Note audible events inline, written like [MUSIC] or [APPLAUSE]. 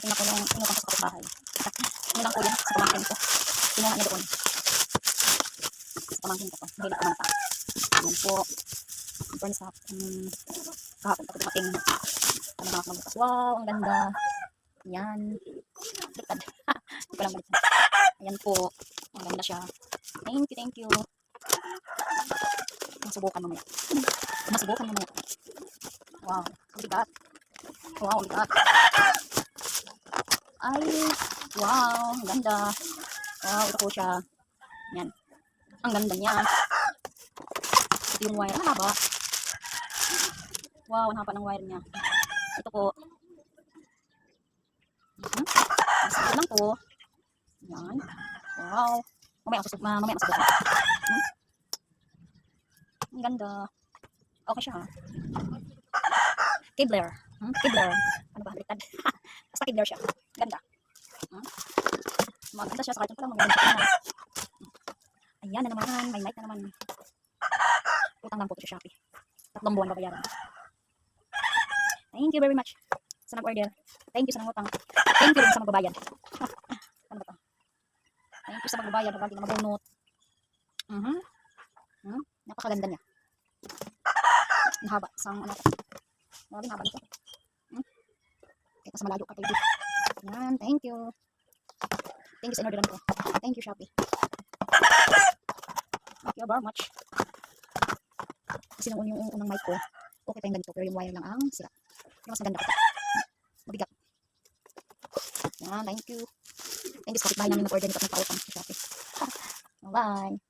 pamangkin ako yung inutang ko sa kapitbahay. Lang po yan sa pamangkin ko. Kinuha niya doon. Sa pamangkin ko. Hindi na kumanta. Ayan po. Burn sa um, kahapon pa ito dumating. Ano mga magbukas. Wow, ang ganda. Yan. Baliktad. Hindi [LAUGHS] ko lang baliktad. Ayan po. Ang ganda siya. Thank you, thank you. Masubukan mamaya. Masubukan mamaya. Wow. Ang bigat. Wow, ang bigat. Ay, wow, ang ganda. Wow, ito po siya. Yan. Ang ganda niya. Ito yung wire. Ang haba. Wow, ang haba ng wire niya. Ito po. Mhm. Masakit lang po. Yan. Wow. Mamaya masasuk ma mamaya masasuk. Hmm? Ang ganda. Okay siya. Kibler. Hmm? Kibler. Ano ba? Baliktad. [LAUGHS] Basta kibler siya. Ganda. Maganda siya sa pa lang. Maganda siya. Ayan na naman. May mic na naman. Utang lang po ito sa Shopee. Tatlong buwan babayaran. Thank you very much sa nag-order. Thank you sa nangutang. Thank you rin sa magbabayad. [LAUGHS] ano ba to? Thank you sa magbabayad. Huwag na mabunot. Mhm. Hmm? Napakaganda niya. Ang haba. Sang ano ang haba nito. Hmm? Kahit nasa malayo ka kayo. Yan. Thank you. Thank you sa inorderan ko. Thank you, Shopee. Thank you very much. Kasi nung yung unang mic ko, okay pa yung ganito, pero yung wire lang ang sira. Pero mas maganda pa. Mabigat. Yan, thank you. Thank you sa kapitbahay namin nag-order nito at nagpautang sa Shopee. Bye.